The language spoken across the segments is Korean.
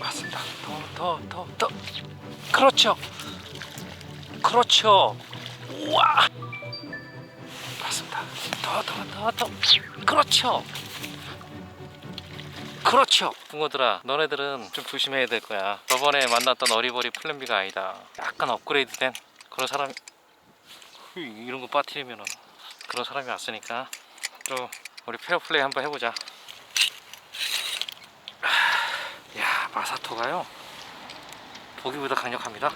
맞습니다. 더, 더, 더, 더. 그렇죠. 그렇죠. 우와. 맞습니다. 더, 더, 더, 더. 그렇죠. 그렇죠. 붕어들아, 너네들은 좀 조심해야 될 거야. 저번에 만났던 어리버리 플랜비가 아니다. 약간 업그레이드된 그런 사람. 이- 이런 거 빠뜨리면은 그런 사람이 왔으니까 좀 우리 페어플레이 한번 해보자. 야 마사토가요? 보기보다 강력합니다.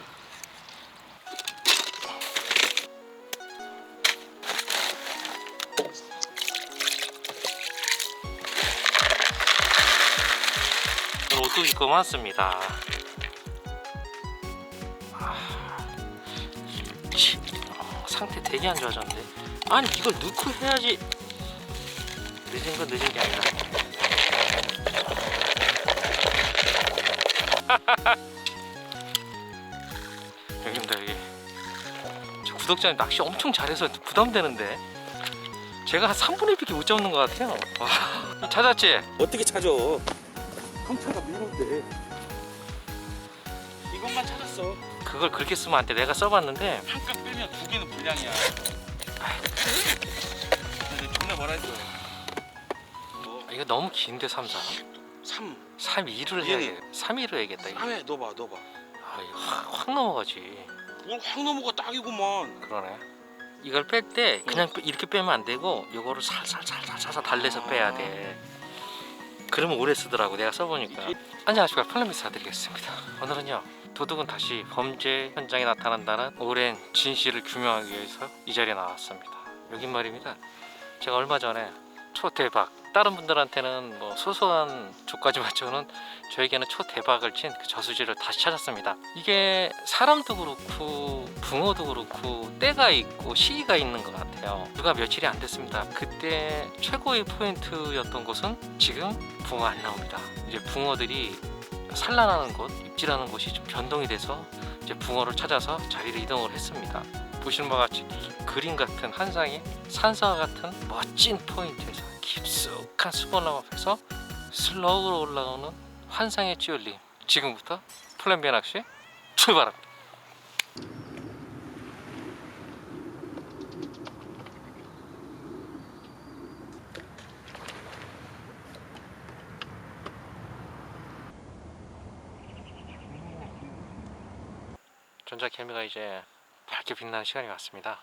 옷도 입고 어, 상태 되게 안 좋아졌는데. 아니 이걸 넣고 해야지. 늦은 건 늦은 게 아니라 구독자님 낚시 엄청 잘해서 부담되는데 제가 한 3분의 1밖에 못 잡는 것 같아요 와, 찾았지? 어떻게 찾아? 형차가 밀는데 이것만 찾았어. 그걸 그렇게 쓰면 안돼 내가 써봤는데 한칸 빼면 두 개는 불량이야. 근데 존나 뭐라 했어? 뭐 아, 이거 너무 긴데 3, 4 3. 3, 2를 예. 해야 3, 2를 해야겠다 이거. 3회 넣어봐 넣어봐. 아, 이거 확, 확 넘어가지 뭘확 넘어가 딱이구만. 그러네. 이걸 뺄 때 그냥 빼- 이렇게 빼면 안 되고 요거를 살살살살살살 달래서 빼야 돼. 그러면 오래 쓰더라고 내가 써보니까. 안녕하십니까. 플라미스 사드리겠습니다. 오늘은요 도둑은 다시 범죄 현장에 나타난다는 오랜 진실을 규명하기 위해서 이 자리에 나왔습니다. 여긴 말입니다. 제가 얼마 전에 초대박 다른 분들한테는 뭐 소소한 조까지 맞춰는 저에게는 초대박을 친 그 저수지를 다시 찾았습니다. 이게 사람도 그렇고 붕어도 그렇고 때가 있고 시기가 있는 것 같아요. 누가 며칠이 안 됐습니다. 그때 최고의 포인트였던 곳은 지금 붕어 안 나옵니다. 이제 붕어들이 산란하는 곳 입질하는 곳이 좀 변동이 돼서 이제 붕어를 찾아서 자리를 이동을 했습니다. 보시는 바와 같이 그림 같은 한상의 산사와 같은 멋진 포인트에서 깊숙한 수건람 앞에서 슬로우로 올라오는 환상의 찌올림 지금부터 플랜비아 낚시 출발합니다. 전자케미가 이제 밝게 빛나는 시간이 왔습니다.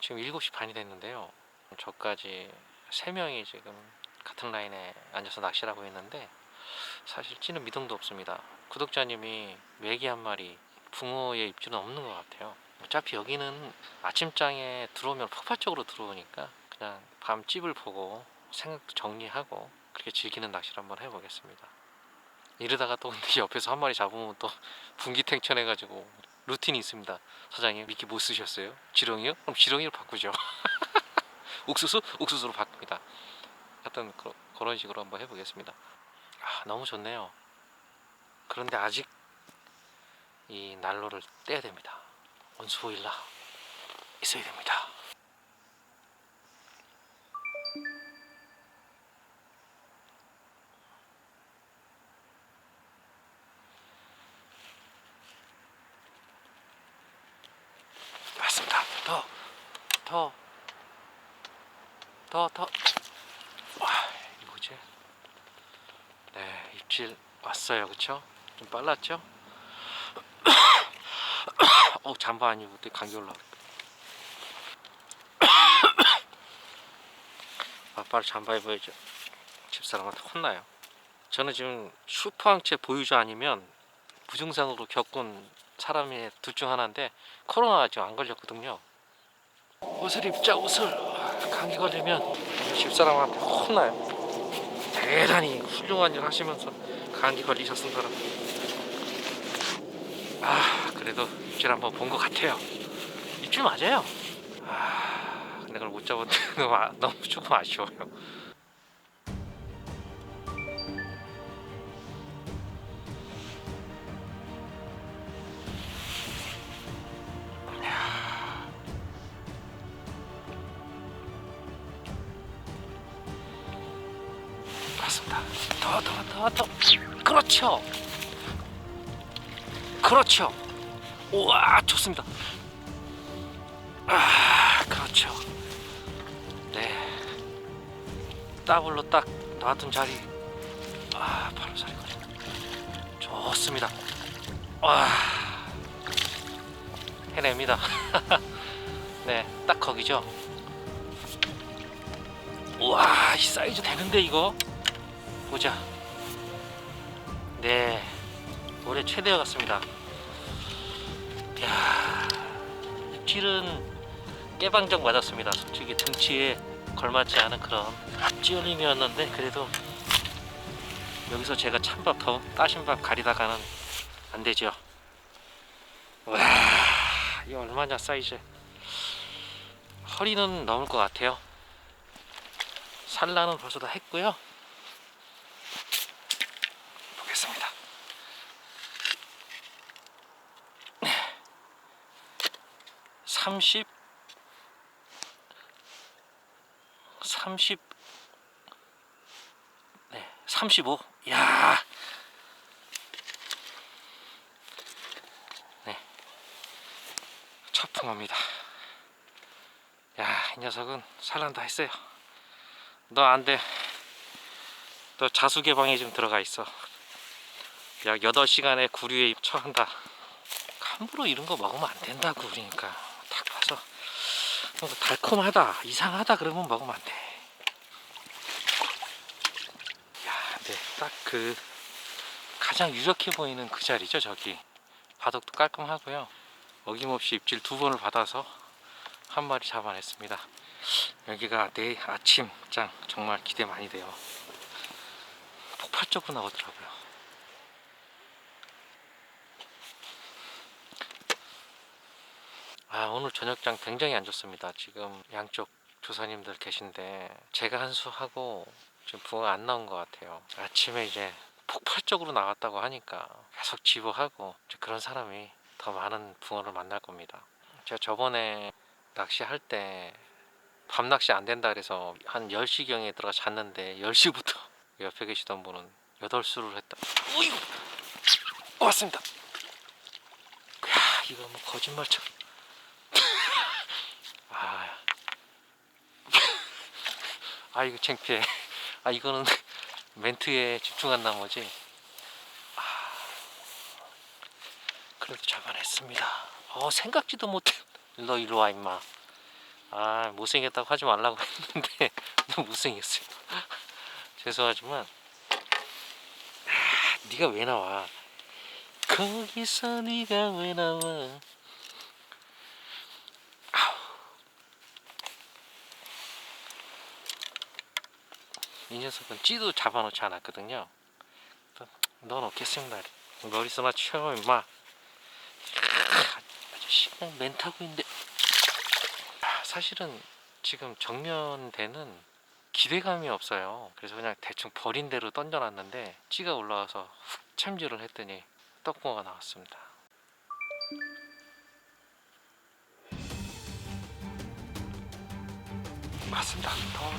지금 7시 반이 됐는데요. 저까지 3명이 지금 같은 라인에 앉아서 낚시를 하고 있는데 사실 찌는 미동도 없습니다. 구독자님이 메기 한 마리 붕어의 입질은 없는 것 같아요. 어차피 여기는 아침장에 들어오면 폭발적으로 들어오니까 그냥 밤집을 보고 생각도 정리하고 그렇게 즐기는 낚시를 한번 해보겠습니다. 이러다가 또 옆에서 한 마리 잡으면 또 분기탱천 해가지고 루틴이 있습니다. 사장님 미끼 못 쓰셨어요? 지렁이요? 그럼 지렁이로 바꾸죠. 옥수수? 옥수수로 바꿉니다. 하여튼 그러, 그런 식으로 한번 해보겠습니다. 아, 너무 좋네요. 그런데 아직 이 난로를 떼야 됩니다. 원수호일라 있어야 됩니다. 맞습니다. 더, 더, 더, 더. 와, 뭐지? 네, 입질 왔어요, 그쵸? 좀 빨랐죠? 어, 잠바 안 입을 때 감기 올라오네. 아빠를 잠바 입어야죠. 집사람한테 혼나요. 저는 지금 슈퍼항체 보유자 아니면 부증상으로 겪은 사람이 둘 중 하나인데 코로나 아직 안 걸렸거든요. 옷을 입자 옷을 감기 걸리면 집사람한테 혼나요. 대단히 훌륭한 일 하시면서 감기 걸리셨은 사람. 아 그래도 입질 한번 본 것 같아요. 입질 맞아요. 아 근데 그걸 못 잡았는데 너무, 아- 너무 조금 아쉬워요. 더 더, 더, 더. 그렇죠. 그렇죠. 우와, 좋습니다. 아, 그렇죠. 네. 더블로 딱 놔둔 자리. 아, 바로 자리 걸려. 좋습니다. 와, 해냅니다. 네, 딱 거기죠. 우와, 이 사이즈 되는데 이거. 보자. 네, 올해 최대어 같습니다. 야, 입질은 깨방정 맞았습니다. 솔직히 등치에 걸맞지 않은 그런 찌올림이었는데 그래도 여기서 제가 찬밥 더 따신 밥 가리다가는 안 되죠. 와, 이 얼마냐 사이즈? 허리는 넘을 것 같아요. 산란은 벌써 다 했고요. 보겠습니다. 30 30 네, 35. 야. 네. 첫 붕어입니다. 야, 이 녀석은 살란다 했어요. 너 안 돼. 너 자수 개방에 좀 들어가 있어. 약 8시간의 구류에 처한다. 함부로 이런 거 먹으면 안 된다고 그러니까 뭔가 달콤하다 이상하다 그러면 먹으면 안 돼. 야, 네, 딱그 가장 유력해 보이는 그 자리죠 저기 바닥도 깔끔하고요. 어김없이 입질 두 번을 받아서 한 마리 잡아냈습니다. 여기가 내일 아침장 정말 기대 많이 돼요. 폭발적으로 나오더라고요. 아 오늘 저녁장 굉장히 안 좋습니다. 지금 양쪽 조사님들 계신데 제가 한 수 하고 지금 붕어가 안 나온 것 같아요. 아침에 이제 폭발적으로 나왔다고 하니까 계속 지부하고 그런 사람이 더 많은 붕어를 만날 겁니다. 제가 저번에 낚시할 때 밤낚시 안 된다 그래서 한 10시경에 들어가 잤는데 10시부터 옆에 계시던 분은 8수를 했다. 어이구! 왔습니다. 야, 이거 뭐 거짓말처럼. 아, 아 이거 창피해. 아 이거는 멘트에 집중한 나머지. 아, 그래도 잡아냈습니다. 어 생각지도 못해. 너 이리 와 임마. 아 못생겼다고 하지 말라고 했는데 너무 못생겼어요. 죄송하지만 아, 네가 왜 나와? 거기서 네가 왜 나와? 녀석은 찌도 잡아놓지 않았거든요. 넣어놓겠습니다. 머리서나 치워 임마. 아저씨 그냥 멘트하고 있는데 아, 사실은 지금 정면대는 기대감이 없어요. 그래서 그냥 대충 버린 대로 던져놨는데 찌가 올라와서 훅 참지를 했더니 떡붕어가 나왔습니다. 맞습니다.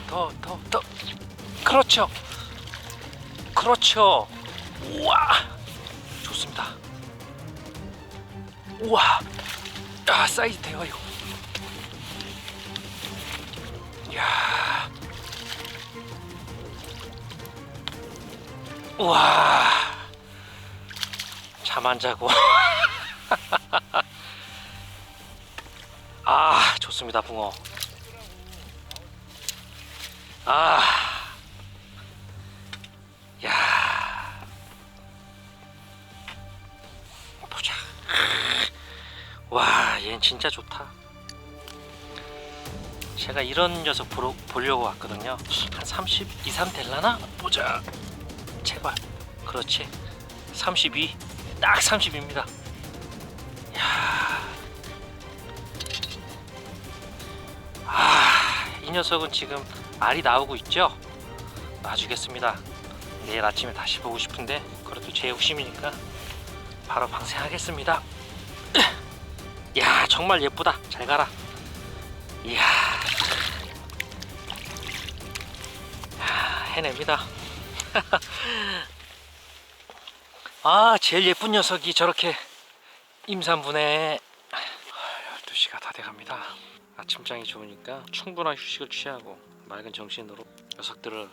더, 더, 더, 더. 그렇죠. 그렇죠. 우와. 좋습니다. 우와. 야, 사이즈 대화요. 야. 우와. 잠 안 자고. 아, 좋습니다, 붕어. 아. 얘는 진짜 좋다. 제가 이런 녀석 보러, 보려고 왔거든요. 한30 이상 될라나? 보자. 제발. 그렇지. 32. 딱 30입니다. 야. 아, 이 녀석은 지금 알이 나오고 있죠? 놔주겠습니다. 내일 아침에 다시 보고 싶은데 그래도 제 욕심이니까 바로 방생하겠습니다. 야 정말 예쁘다. 잘 가라. 이야 야, 해냅니다. 아 제일 예쁜 녀석이 저렇게 임산부네 12시가 다 돼갑니다 아침장이 좋으니까 충분한 휴식을 취하고 맑은 정신으로 녀석들을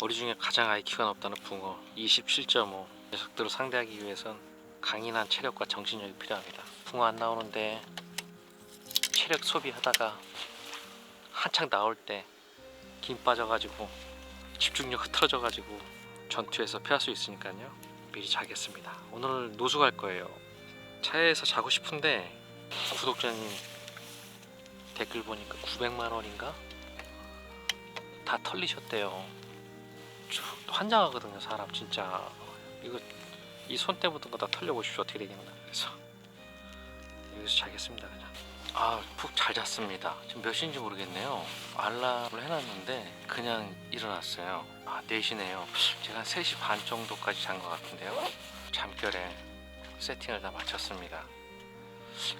우리 중에 가장 IQ가 높다는 붕어 27.5 녀석들을 상대하기 위해선 강인한 체력과 정신력이 필요합니다 붕어 안 나오는데 체력 소비하다가 한창 나올 때 김 빠져가지고 집중력 흐트러져가지고 전투에서 패할 수 있으니까요. 미리 자겠습니다. 오늘 갈 거예요. 차에서 자고 싶은데 구독자님 댓글 보니까 900만 원인가? 다 털리셨대요. 저 환장하거든요 사람 진짜. 이거 이 손때 묻은 거 다 털려보십시오 어떻게 되겠나 그래서 여기서 자겠습니다 그냥. 아 푹 잘 잤습니다. 지금 몇 시인지 모르겠네요. 알람을 해놨는데 그냥 일어났어요. 아 4시네요. 제가 한 3시 반 정도까지 잔 것 같은데요. 잠결에 세팅을 다 마쳤습니다.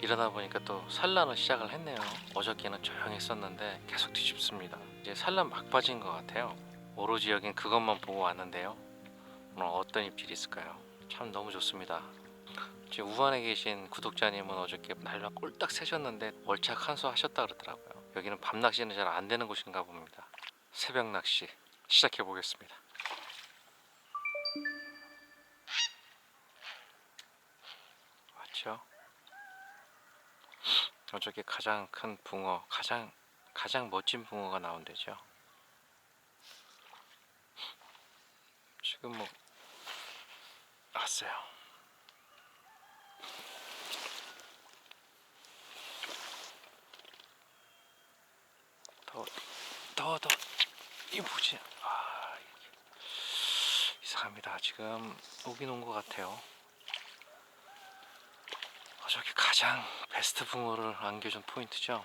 일어나 보니까 또 산란을 시작을 했네요. 어저께는 조용했었는데 계속 뒤집습니다. 이제 산란 막바지인 것 같아요. 오로지 여긴 그것만 보고 왔는데요. 오늘 어떤 입질이 있을까요? 참 너무 좋습니다 지금 우한에 계신 구독자님은 어저께 날만 꼴딱 새셨는데 월착 한수 하셨다 그러더라고요. 여기는 밤 낚시는 잘 안 되는 곳인가 봅니다. 새벽 낚시 시작해 보겠습니다. 맞죠? 어저께 가장 큰 붕어, 가장 가장 멋진 붕어가 나온대죠. 지금 뭐 왔어요. 더, 더, 더. 이 뭐지? 아, 이상합니다. 지금 오긴 온 것 같아요. 어저께 가장 베스트 붕어를 안겨준 포인트죠.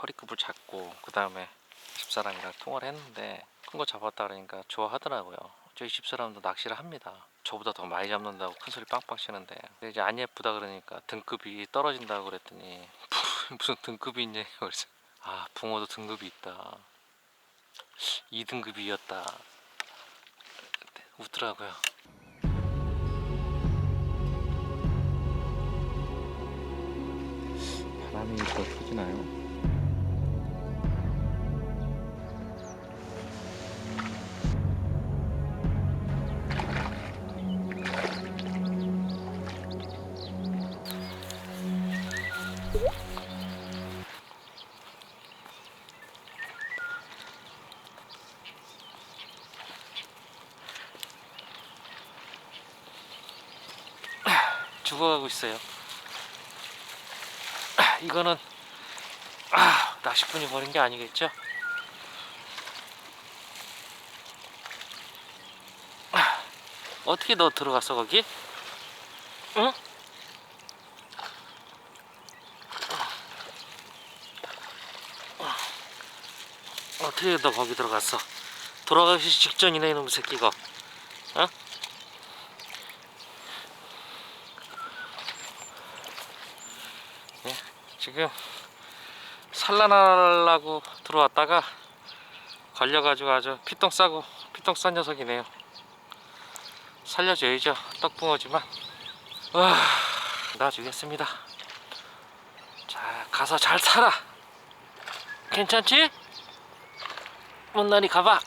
허리급을 잡고 그 다음에 집사람이랑 통화를 했는데 큰 거 잡았다 그러니까 좋아하더라고요. 저희 집사람도 낚시를 합니다. 저보다 더 많이 잡는다고 큰 소리 빵빵 치는데 이제 안 예쁘다 그러니까 등급이 떨어진다고 그랬더니 무슨 등급이 있냐 그래서 아 붕어도 등급이 있다. 2등급이었다. 웃더라고요. 바람이 더 터지나요? 죽어가고 있어요. 아, 이거는 아, 낚시꾼이 버린 게 아니겠죠? 아, 어떻게 너 들어갔어 거기? 응? 어떻게 너 거기 들어갔어? 돌아가기 직전이네 이놈의 새끼가. 지금 산란하려고 들어왔다가 걸려가지고 아주 피똥 싸고 피똥 싼 녀석이네요. 살려줘야죠. 떡붕어지만. 와, 놔주겠습니다. 자, 가서 잘 살아. 괜찮지? 못난이 가봐.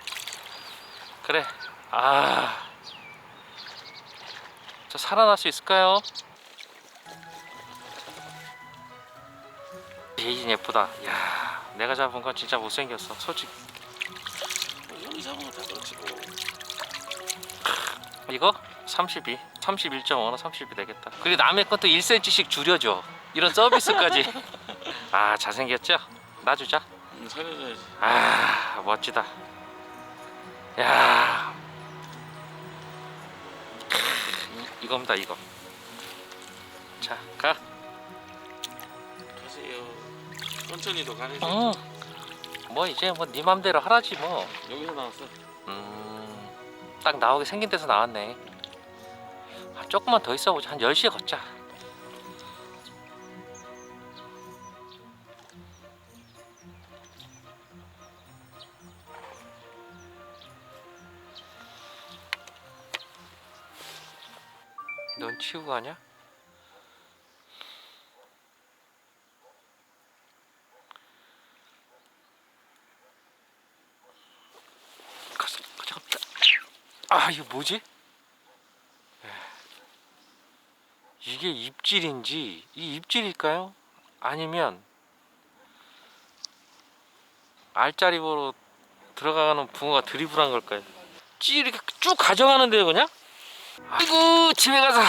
그래. 아, 저 살아날 수 있을까요? 예진 예쁘다. 야, 내가 잡은 건 진짜 못생겼어. 솔직히. 형이 잡은 거다 그렇지 뭐. 이거 32, 31.5나 32 되겠다. 그리고 남의 것도 1cm씩 줄여줘. 이런 서비스까지. 아, 잘생겼죠? 놔주자. 응, 살려줘야지. 아, 멋지다. 야, 크, 이겁니다, 이거. 자, 가. 가세요. 천천히 더 가야지. 응. 뭐 이제 뭐 네 맘대로 하라지 뭐. 여기서 나왔어. 음, 딱 나오게 생긴 데서 나왔네. 아, 조금만 더 있어 보자. 한 10시에 걷자. 넌 치우고 가냐? 가자, 가자, 가자. 아, 이거 뭐지? 에. 이게 입질인지 이 입질일까요? 아니면 알짜리보로 들어가는 붕어가 드리블한 걸까요? 찌 이렇게 쭉 가져가는데요, 그냥? 아이고 집에 가서